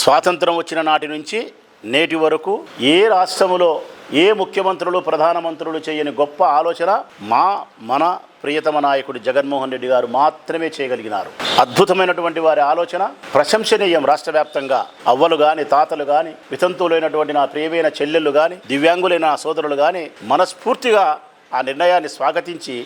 స్వాతంత్రం వచ్చిన నాటి నుంచి నేటి వరకు ఏ రాష్ట్రములో ఏ ముఖ్యమంత్రులు ప్రధానమంత్రులు చేయని గొప్ప ఆలోచన మా మన ప్రియతమ నాయకుడు జగన్మోహన్ రెడ్డి గారు మాత్రమే చేయగలిగినారు. అద్భుతమైనటువంటి వారి ఆలోచన ప్రశంసనీయం రాష్ట్ర వ్యాప్తంగా. అవ్వలు గాని తాతలు గాని వితంతువులైనటువంటి నా ప్రియమైన చెల్లెళ్ళు గాని దివ్యాంగులైన నా సోదరులు గాని మనస్ఫూర్తిగా ఆ నిర్ణయాన్ని స్వాగతించి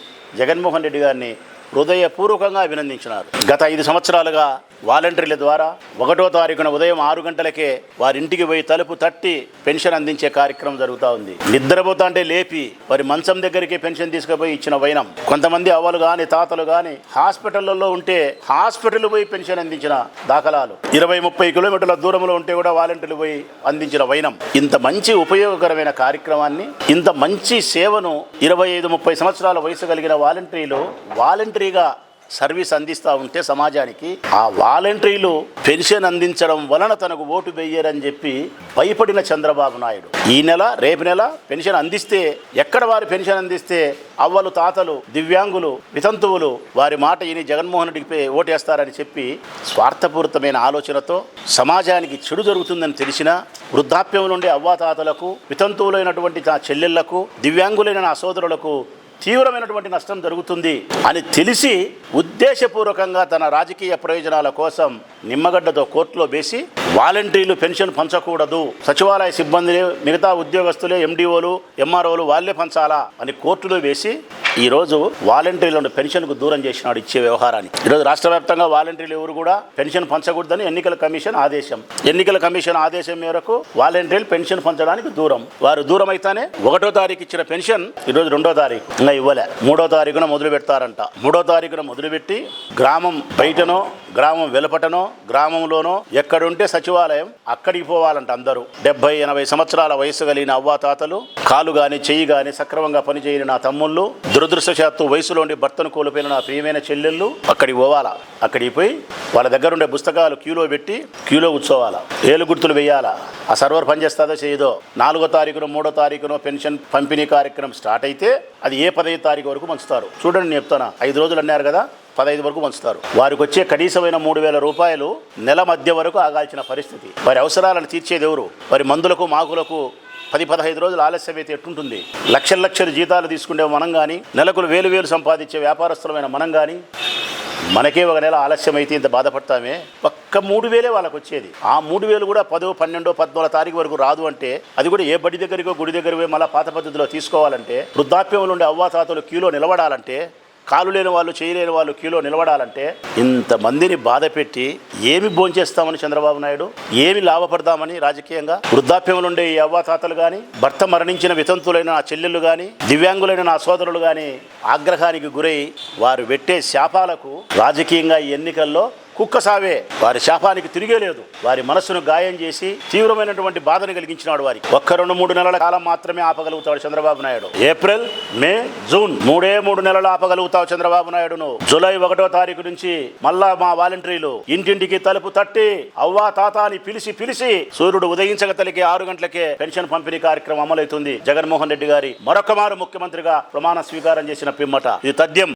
జగన్మోహన్ రెడ్డి గారిని హృదయపూర్వకంగా అభినందించినారు. గత ఐదు సంవత్సరాలుగా వాలంటీర్ల ద్వారా ఒకటో తారీఖున ఉదయం ఆరు గంటలకే వారి ఇంటికి పోయి తలుపు తట్టి పెన్షన్ అందించే కార్యక్రమం జరుగుతూ ఉంది. నిద్రపోతా అంటే లేపి వారి మంచం దగ్గరికి పెన్షన్ తీసుకుపోయి ఇచ్చిన వైనం. కొంతమంది అవ్వలు గాని తాతలు గాని హాస్పిటల్లో ఉంటే హాస్పిటల్ పోయి పెన్షన్ అందించిన దాఖలాలు. ఇరవై ముప్పై కిలోమీటర్ల దూరంలో ఉంటే కూడా వాలంటీర్లు పోయి అందించిన వైనం. ఇంత మంచి ఉపయోగకరమైన కార్యక్రమాన్ని ఇంత మంచి సేవను ఇరవై ఐదు ముప్పై సంవత్సరాల వయసు కలిగిన వాలంటీర్లు వాలంటరీగా సర్వీస్ అందిస్తూ ఉంటే సమాజానికి ఆ వాలంటీర్లు పెన్షన్ అందించడం వలన తనకు ఓటు వేయరని చెప్పి భయపడిన చంద్రబాబు నాయుడు. ఈ నెల రేపు నెల పెన్షన్ అందిస్తే ఎక్కడ వారి పెన్షన్ అందిస్తే అవ్వలు తాతలు దివ్యాంగులు వితంతువులు వారి మాట ఈయన జగన్మోహన్ రెడ్డికి ఓటేస్తారని చెప్పి స్వార్థపూరితమైన ఆలోచనతో సమాజానికి చెడు జరుగుతుందని తెలిసిన వృద్ధాప్యంలో ఉండే అవ్వాతాతలకు వితంతువులైనటువంటి నా చెల్లెళ్ళకు దివ్యాంగులైన నా సోదరులకు తీవ్రమైనటువంటి నష్టం జరుగుతుంది అని తెలిసి ఉద్దేశపూర్వకంగా తన రాజకీయ ప్రయోజనాల కోసం నిమ్మగడ్డతో కోర్టులో వేసి వాలంటీర్లు పెన్షన్ పంచకూడదు. సచివాలయ సిబ్బందిని మిగతా ఉద్యోగస్తులే ఎండిఓలు ఎంఆర్ఓలు వాళ్ళే పంచాలా అని కోర్టులో వేసి ఈరోజు వాలంటీర్లను పెన్షన్కు దూరం చేసినాడు ఇచ్చే వ్యవహారాన్ని. ఈరోజు రాష్ట్ర వ్యాప్తంగా వాలంటీర్లు ఎవరు కూడా పెన్షన్ పంచకూడదని ఎన్నికల కమిషన్ ఆదేశం. ఎన్నికల కమిషన్ ఆదేశం మేరకు వాలంటీర్లు పెన్షన్ పంచడానికి దూరం. వారు దూరం అయితేనే ఒకటో తారీఖు ఇచ్చిన పెన్షన్ ఈరోజు రెండో తారీఖు. ఇంకా ఇవ్వలే. మూడో తారీఖున మొదలు పెడతారంట మూడో తారీఖున మొదలుపెట్టి గ్రామం బయటనో గ్రామం వెలుపటనో గ్రామంలోనో ఎక్కడుంటే సచివాలయం అక్కడికి పోవాలంట అందరూ. డెబ్బై ఎనభై సంవత్సరాల వయసు కలిగిన అవ్వాతాతలు కాలు గాని చెయ్యి గాని సక్రమంగా పనిచేయని నా తమ్ముళ్ళు దురదృష్టశాత్తు వయసులో భర్తను కోల్పోయిన నా ప్రియమైన చెల్లెళ్ళు అక్కడికి పోవాలా? అక్కడికి పోయి వాళ్ళ దగ్గర ఉండే పుస్తకాలు క్యూలో పెట్టి క్యూలో కూర్చోవాలా? ఏలు గుర్తులు వేయాలా? ఆ సర్వర్ పనిచేస్తుందో చేయదో? నాలుగో తారీఖున మూడో తారీఖున పెన్షన్ పంపిణీ కార్యక్రమం స్టార్ట్ అయితే అది ఏ పదహైదు తారీఖు వరకు పంచుతారు. చూడండి నేను చెప్తాను? ఐదు రోజులు అన్నారు కదా? పదహైదు వరకు పంచుతారు. వారికి వచ్చే కనీసమైన మూడు వేల రూపాయలు నెల మధ్య వరకు ఆగాల్సిన పరిస్థితి. వారి అవసరాలను తీర్చేది ఎవరు? వారి మందులకు మాకులకు పది పదహైదు రోజులు ఆలస్యం అయితే ఎట్టుంటుంది? లక్షల లక్షలు జీతాలు తీసుకునే మనం కానీ నెలకు వేలు వేలు సంపాదించే వ్యాపారస్తులమైన మనం కానీ మనకే ఒక నెల ఆలస్యం అయితే ఇంత బాధపడతామే? ఒక్క మూడు వేలే వాళ్ళకి వచ్చేది ఆ మూడు వేలు కూడా పదో పన్నెండో పద్నాలుగు తారీఖు వరకు రాదు అంటే అది కూడా ఏ బడి దగ్గరికో గుడి దగ్గర మళ్ళీ పాత పద్ధతిలో తీసుకోవాలంటే వృద్ధాప్యంలో ఉండే అవ్వాతాతలు క్యూలో నిలబడాలంటే కాలు లేని వాళ్ళు చేయలేని వాళ్ళు క్యూలో నిలబడాలంటే ఇంతమందిని బాధ పెట్టి ఏమి భోంచేస్తామని చంద్రబాబు నాయుడు? ఏమి లాభపడదామని రాజకీయంగా? వృద్ధాప్యంలో ఉండే ఈ అవ్వాతాతలు కానీ భర్త మరణించిన వితంతులైన నా చెల్లెళ్ళు కానీ దివ్యాంగులైన నా సోదరులు కానీ ఆగ్రహానికి గురై వారు పెట్టే శాపాలకు రాజకీయంగా ఈ ఎన్నికల్లో కుక్క సావే వారి శాపానికి తిరిగే లేదు. వారి మనస్సును గాయం చేసి తీవ్రమైనటువంటి బాధను కలిగించినాడు వారికి. ఒక్క రెండు మూడు నెలల కాలం మాత్రమే ఆపగలుగుతాడు Chandrababu Naidu. April May June మూడే మూడు నెలలు ఆపగలుగుతావు చంద్రబాబు నాయుడును. జూలై ఒకటో తారీఖు నుంచి మళ్ళా మా వాలంటీర్లు ఇంటింటికి తలుపు తట్టి అవ్వా తాత అని పిలిచి పిలిచి సూర్యుడు ఉదయించక తలికి ఆరు గంటలకే పెన్షన్ పంపిణీ కార్యక్రమం అమలవుతుంది. జగన్మోహన్ రెడ్డి గారి మరొక మారు ముఖ్యమంత్రిగా ప్రమాణ స్వీకారం చేసిన పిమ్మట. ఇది తథ్యం.